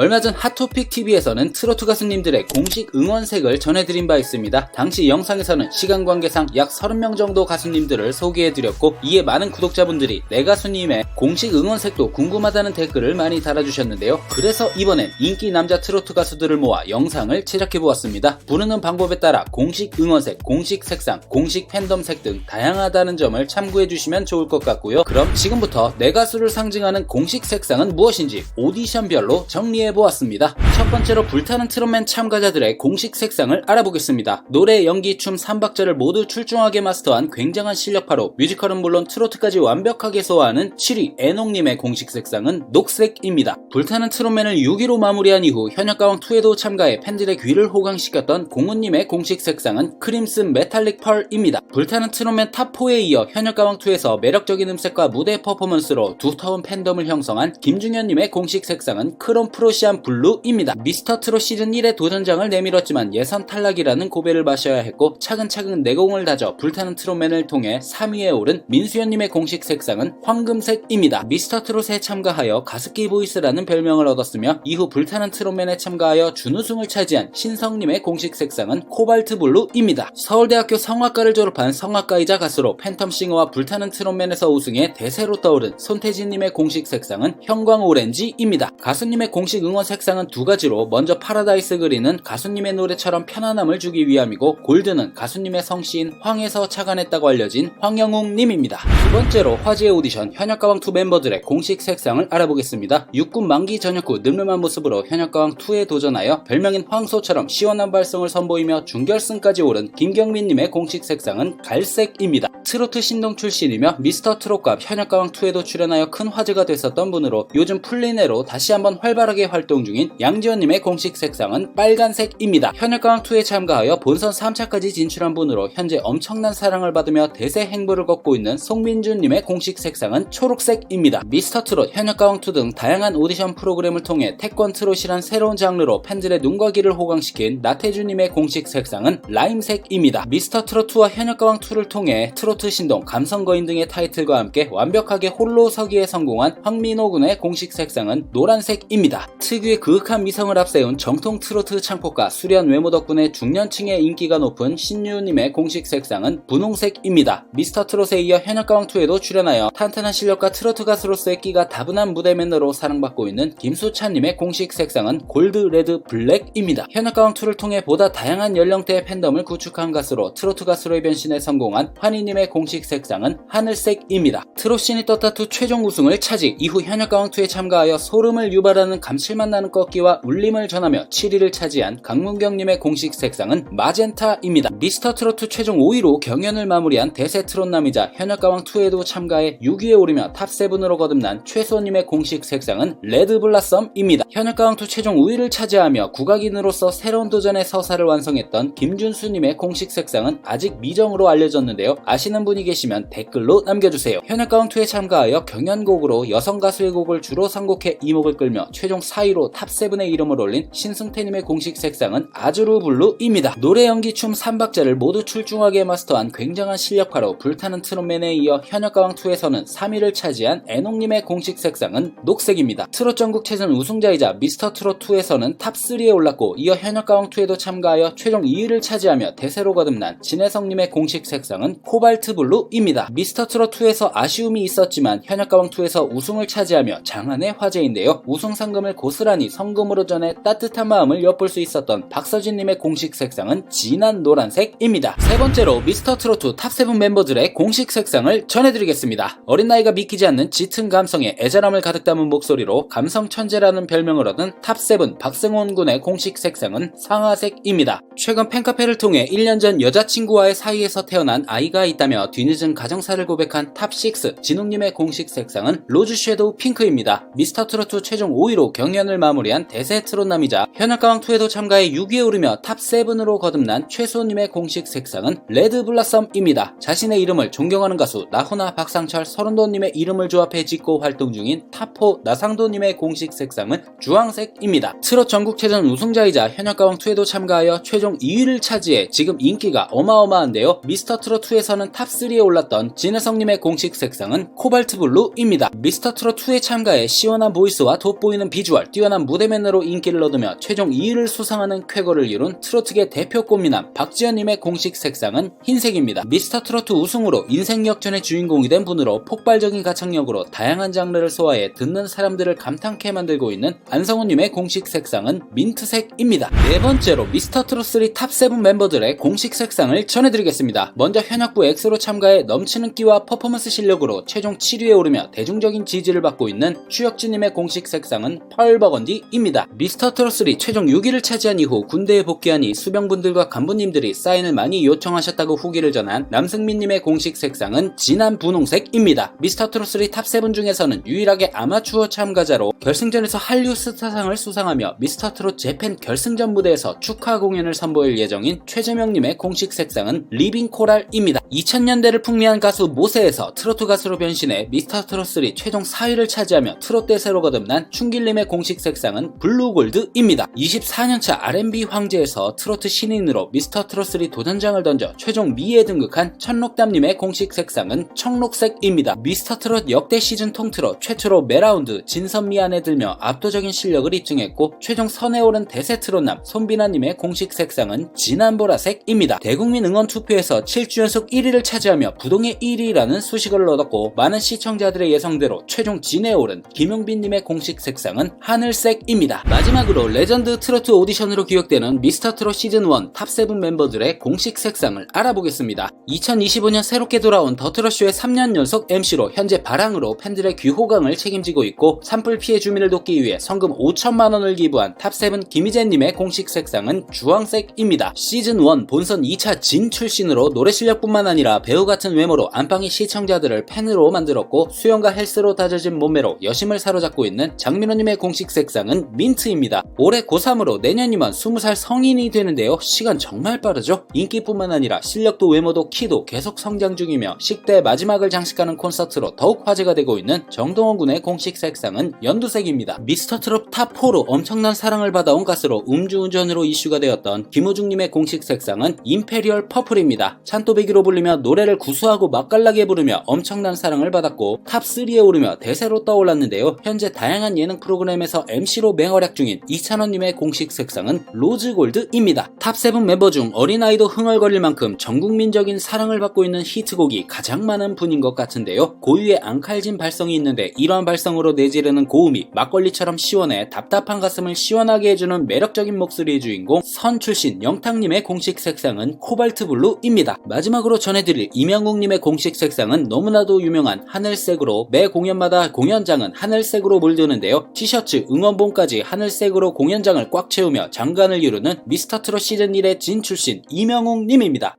얼마 전 핫토픽 TV에서는 트로트 가수님들의 공식 응원색을 전해드린 바 있습니다. 당시 영상에서는 시간 관계상 약 30명 정도 가수님들을 소개해드렸고 이에 많은 구독자분들이 내 가수님의 공식 응원색도 궁금하다는 댓글을 많이 달아주셨는데요. 그래서 이번엔 인기 남자 트로트 가수들을 모아 영상을 제작해보았습니다. 부르는 방법에 따라 공식 응원색, 공식 색상, 공식 팬덤색 등 다양하다는 점을 참고해주시면 좋을 것 같고요. 그럼 지금부터 내 가수를 상징하는 공식 색상은 무엇인지 오디션별로 정리해 보았습니다. 첫 번째로 불타는 트롯맨 참가자들의 공식 색상을 알아보겠습니다. 노래, 연기, 춤 3박자를 모두 출중하게 마스터한 굉장한 실력파로 뮤지컬은 물론 트로트까지 완벽하게 소화하는 7위 애농님의 공식 색상은 녹색입니다. 불타는 트롯맨을 6위로 마무리한 이후 현역가왕2에도 참가해 팬들의 귀를 호강시켰던 공훈님의 공식 색상은 크림슨 메탈릭 펄입니다. 불타는 트롯맨 탑4에 이어 현역가왕2에서 매력적인 음색과 무대 퍼포먼스로 두터운 팬덤을 형성한 김중현님의 공식 색상은 크롬 프로시안 블루입니다. 미스터 트롯 시즌 1의 도전장을 내밀었지만 예선 탈락이라는 고배를 마셔야 했고 차근차근 내공을 다져 불타는 트롯맨을 통해 3위에 오른 민수현님의 공식 색상은 황금색입니다. 미스터 트롯에 참가하여 가습기 보이스라는 별명을 얻었으며 이후 불타는 트롯맨에 참가하여 준우승을 차지한 신성님의 공식 색상은 코발트 블루입니다. 서울대학교 성악과를 졸업한 성악가이자 가수로 팬텀싱어와 불타는 트롯맨에서 우승해 대세로 떠오른 손태진님의 공식 색상은 형광 오렌지입니다. 가수님의 공식 응원 색상은 두 가지 로 먼저 파라다이스 그린은 가수님의 노래처럼 편안함을 주기 위함이고 골드는 가수님의 성씨인 황에서 착안했다고 알려진 황영웅님입니다. 두 번째로 화제의 오디션 현역가왕2 멤버들의 공식 색상을 알아보겠습니다. 육군 만기 전역 후 늠름한 모습으로 현역가왕2에 도전하여 별명인 황소처럼 시원한 발성을 선보이며 준결승까지 오른 김경민님의 공식 색상은 갈색입니다. 트로트 신동 출신이며 미스터 트롯과 현역가왕2에도 출연하여 큰 화제가 됐었던 분으로 요즘 풀리네로 다시 한번 활발하게 활동 중인 양지 원님의 공식 색상은 빨간색입니다. 현역가왕2에 참가하여 본선 3차까지 진출한 분으로 현재 엄청난 사랑을 받으며 대세 행보를 걷고 있는 송민준님의 공식 색상은 초록색입니다. 미스터 트롯, 현역가왕2 등 다양한 오디션 프로그램을 통해 태권 트롯이란 새로운 장르로 팬들의 눈과 귀를 호강시킨 나태주님의 공식 색상은 라임색입니다. 미스터 트롯2와 현역가왕2를 통해 트로트 신동, 감성거인 등의 타이틀과 함께 완벽하게 홀로 서기에 성공한 황민호 군의 공식 색상은 노란색입니다. 특유의 그윽한 미성을 앞세운 정통 트로트 창법과 수려한 외모 덕분에 중년층의 인기가 높은 신유님의 공식 색상은 분홍색입니다. 미스터 트롯에 이어 현역가왕2에도 출연하여 탄탄한 실력과 트로트 가수로서의 끼가 다분한 무대 매너로 사랑받고 있는 김수찬님의 공식 색상은 골드, 레드, 블랙입니다. 현역가왕2를 통해 보다 다양한 연령대의 팬덤을 구축한 가수로 트로트 가수로의 변신에 성공한 환희님의 공식 색상은 하늘색입니다. 트롯신이 떴다 투 최종 우승을 차지 이후 현역가왕2에 참가하여 소름을 유발하는 감칠맛 나는 꺾기와 울림을 전하며 7위를 차지한 강문경님의 공식 색상은 마젠타입니다. 미스터 트로트 최종 5위로 경연을 마무리한 대세 트롯남이자 현역가왕2에도 참가해 6위에 오르며 탑7으로 거듭난 최소님의 공식 색상은 레드블라썸입니다. 현역가왕2 최종 5위를 차지하며 국악인으로서 새로운 도전의 서사를 완성했던 김준수님의 공식 색상은 아직 미정으로 알려졌는데요. 아시는 분이 계시면 댓글로 남겨주세요. 현역가왕2에 참가하여 경연곡으로 여성 가수의 곡을 주로 선곡해 이목을 끌며 최종 4위로 탑7 의 이름을 올린 신승태님의 공식 색상은 아주르 블루입니다. 노래 연기 춤 3박자를 모두 출중하게 마스터한 굉장한 실력파로 불타는 트롯맨에 이어 현역가왕2에서는 3위를 차지한 애농님의 공식 색상은 녹색입니다. 트롯 전국 체전 우승자이자 미스터 트롯2에서는 탑3에 올랐고 이어 현역가왕2에도 참가하여 최종 2위를 차지하며 대세로 거듭난 진혜성님의 공식 색상은 코발트 블루입니다. 미스터 트롯2에서 아쉬움이 있었지만 현역가왕2에서 우승을 차지하며 장안의 화제인데요. 우승 상금을 고스란히 성금으로 전해 따뜻한 마음을 엿볼 수 있었던 박서진님의 공식 색상은 진한 노란색입니다. 세 번째로 미스터 트롯2 탑7 멤버들의 공식 색상을 전해드리겠습니다. 어린 나이가 믿기지 않는 짙은 감성에 애절함을 가득 담은 목소리로 감성 천재라는 별명을 얻은 탑7 박승원 군의 공식 색상은 상아색입니다. 최근 팬카페를 통해 1년 전 여자친구와의 사이에서 태어난 아이가 있다며 뒤늦은 가정사를 고백한 탑6 진웅님의 공식 색상은 로즈 섀도우 핑크입니다. 미스터 트롯2 최종 5위로 경연을 마무리한 대세 트롯남이자 현역가왕2에도 참가해 6위에 오르며 탑7으로 거듭난 최소님의 공식 색상은 레드 블라썸입니다. 자신의 이름을 존경하는 가수 나훈아 박상철 서른도님의 이름을 조합해 짓고 활동 중인 탑4 나상도님의 공식 색상은 주황색입니다. 트롯 전국체전 우승자이자 현역가왕2에도 참가하여 최종 2위를 차지해 지금 인기가 어마어마한데요. 미스터 트롯2에서는 탑3에 올랐던 진혜성님의 공식 색상은 코발트 블루입니다. 미스터 트롯2에 참가해 시원한 보이스와 돋보이는 비주얼, 뛰어난 무대맨으로 인기를 얻으며 최종 2위를 수상하는 쾌거를 이룬 트로트계 대표 꽃미남 박지현님의 공식 색상은 흰색입니다. 미스터 트로트 우승으로 인생 역전의 주인공이 된 분으로 폭발적인 가창력으로 다양한 장르를 소화해 듣는 사람들을 감탄케 만들고 있는 안성훈님의 공식 색상은 민트색입니다. 네 번째로 미스터 트롯3 탑7 멤버들의 공식 색상을 전해드리겠습니다. 먼저 현역부 엑소로 참가해 넘치는 끼와 퍼포먼스 실력으로 최종 7위에 오르며 대중적인 지지를 받고 있는 추혁진님의 공식 색상은 펄버건디입니다. 미스터 트롯3 최종 6위를 차지한 이후 군대에 복귀하니 수병분들과 간부님들이 사인을 많이 요청하셨다고 후기를 전한 남승민님의 공식 색상은 진한 분홍색입니다. 미스터 트롯3 탑7 중에서는 유일하게 아마추어 참가자로 결승전에서 한류 스타상을 수상하며 미스터 트롯 재팬 결승전 무대에서 축하 공연을 선보일 예정인 최재명님의 공식 색상은 리빙 코랄입니다. 2000년대를 풍미한 가수 모세에서 트로트 가수로 변신해 미스터 트롯3 최종 4위를 차지하며 트롯 대세로 거듭난 충길님의 공식 색상은 블루 골드입니다. 24년차 R&B 황제에서 트로트 신인으로 미스터 트롯3 도전장을 던져 최종 미에 등극한 천록담님의 공식 색상은 청록색입니다. 미스터 트롯 역대 시즌 통틀어 최초로 매라운드 진선미 안에 들며 압도적인 실력을 입증했고 최종 선에 오른 대세 트롯남 손비나님의 공식 색상은 진한 보라색입니다. 대국민 응원 투표에서 7주 연속 1위를 차지하며 부동의 1위라는 수식어를 얻었고 많은 시청자들의 예상대로 최종 진에 오른 김용빈님의 공식 색상은 하늘색입니다. 마지막으로 레전드 트로트 오디션으로 기억되는 미스터 트롯 시즌 1 탑7 멤버들의 공식 색상을 알아보겠습니다. 2025년 새롭게 돌아온 더 트롯쇼의 3년 연속 MC로 현재 바랑으로 팬들의 귀호강을 책임지고 있고 산불 피해 주민을 돕기 위해 성금 5천만 원을 기부한 탑7 김희재님의 공식 색상은 주황색입니다. 시즌 1 본선 2차 진 출신으로 노래 실력뿐만 아니라 배우 같은 외모로 안방의 시청자들을 팬으로 만들었고 수영과 헬스로 다져진 몸매로 여심을 사로잡고 있는 장민호님의 공식 색상은 민 트입니다. 올해 고3으로 내년이면 20살 성인이 되는데요. 시간 정말 빠르죠? 인기뿐만 아니라 실력도 외모도 키도 계속 성장 중이며 10대 마지막을 장식하는 콘서트로 더욱 화제가 되고 있는 정동원 군의 공식 색상은 연두색입니다. 미스터 트롯 탑4로 엄청난 사랑을 받아온 가수로 음주운전으로 이슈가 되었던 김호중님의 공식 색상은 임페리얼 퍼플입니다. 찬또배기로 불리며 노래를 구수하고 맛깔나게 부르며 엄청난 사랑을 받았고 탑3에 오르며 대세로 떠올랐는데요. 현재 다양한 예능 프로그램에서 MC로 맹활 약 중인 이찬원님의 공식 색상은 로즈골드입니다. 탑7 멤버 중 어린아이도 흥얼거릴 만큼 전국민적인 사랑을 받고 있는 히트곡이 가장 많은 분인 것 같은데요. 고유의 앙칼진 발성이 있는데 이러한 발성으로 내지르는 고음이 막걸리처럼 시원해 답답한 가슴을 시원하게 해주는 매력적인 목소리의 주인공 선 출신 영탁님의 공식 색상은 코발트 블루입니다. 마지막으로 전해드릴 이명국님의 공식 색상은 너무나도 유명한 하늘색으로 매 공연마다 공연장은 하늘색으로 물드는데요. 티셔츠, 응원봉까지 하늘색으로 공연장을 꽉 채우며 장관을 이루는 미스터 트롯 시즌 1의 진 출신 이명욱님입니다.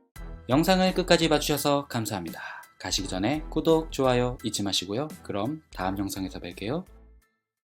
영상을 끝까지 봐주셔서 감사합니다. 가시기 전에 구독, 좋아요 잊지 마시고요. 그럼 다음 영상에서 뵐게요.